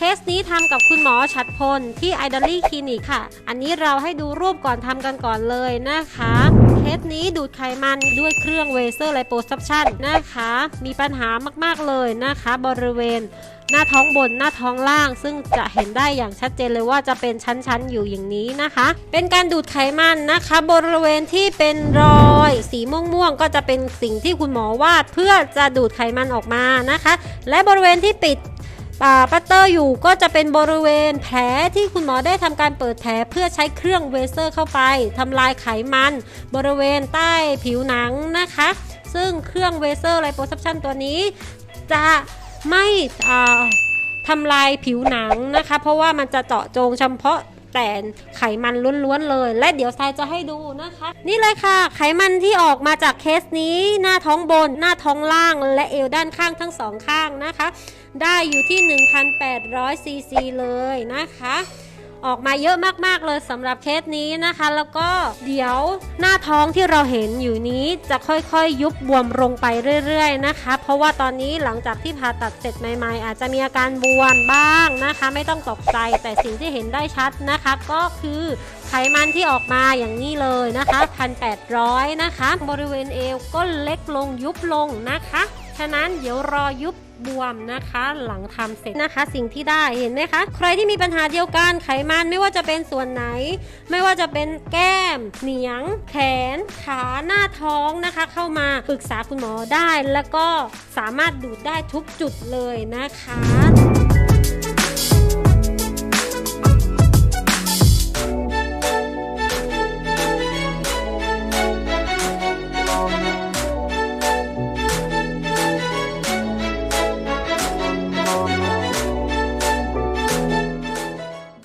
เคสนี้ทำกับคุณหมอชัดพลที่ไอดอลี่คลินิกค่ะ อันนี้เราให้ดูรูปก่อนทำกันก่อนเลยนะคะ เคสนี้ดูดไขมันด้วยเครื่องเวเซอร์ไลโปซับชันนะคะ มีปัญหามากๆเลยนะคะ บริเวณหน้าท้องบนหน้าท้องล่าง ซึ่งจะเห็นได้อย่างชัดเจนเลยว่าจะเป็นชั้นๆอยู่อย่างนี้นะคะ เป็นการดูดไขมันนะคะ บริเวณที่เป็นรอย สีม่วงๆก็จะเป็นสิ่งที่คุณหมอวาดเพื่อจะดูดไขมันออกมานะคะ และบริเวณที่ปิด ปัตเตอร์อยู่ก็จะเป็นบริเวณแผลที่คุณหมอได้ทำการเปิดแผลเพื่อใช้เครื่องเวเซอร์เข้าไปทำลายไขมัน บริเวณใต้ผิวหนังนะคะ ซึ่งเครื่องเวเซอร์ไลโปซับชันตัวนี้ จะไม่อ่าทำลายผิวหนังนะคะ เพราะว่ามันจะเจาะจงเฉพาะ แต่ไขมันล้วนๆเลย และเดี๋ยวทรายจะให้ดูนะคะ นี่เลยค่ะ ไขมันที่ออกมาจากเคสนี้ หน้าท้องบน หน้าท้องล่าง และเอวด้านข้างทั้งสองข้างนะคะ ได้อยู่ที่ 1,800ซีซีเลยนะคะ ออกมาเยอะมากๆเลยสำหรับเคสนี้นะคะ แล้วก็เดี๋ยวหน้าท้องที่เราเห็นอยู่นี้จะค่อยๆยุบบวมลงไปเรื่อย ๆ นะคะ เพราะว่าตอนนี้หลังจากที่ผ่าตัดเสร็จใหม่ ๆ อาจจะมีอาการบวมบ้างนะคะ ไม่ต้องตกใจแต่สิ่งที่เห็นได้ชัดนะคะ ก็คือไขมันที่ออกมาอย่างนี้เลยนะคะ1,800นะคะ บริเวณเอวก็เล็กลงยุบลงนะคะ ฉะนั้นเดี๋ยวรอยุบ บวมนะคะหลังทำเสร็จนะคะสิ่งที่ได้เห็นไหมคะ ใครที่มีปัญหาเดียวกันไขมันไม่ว่าจะเป็นส่วนไหน ไม่ว่าจะเป็นแก้ม เหนียง แขน ขาหน้าท้องนะคะ เข้ามาปรึกษาคุณหมอได้ แล้วก็สามารถดูดได้ทุกจุดเลยนะคะ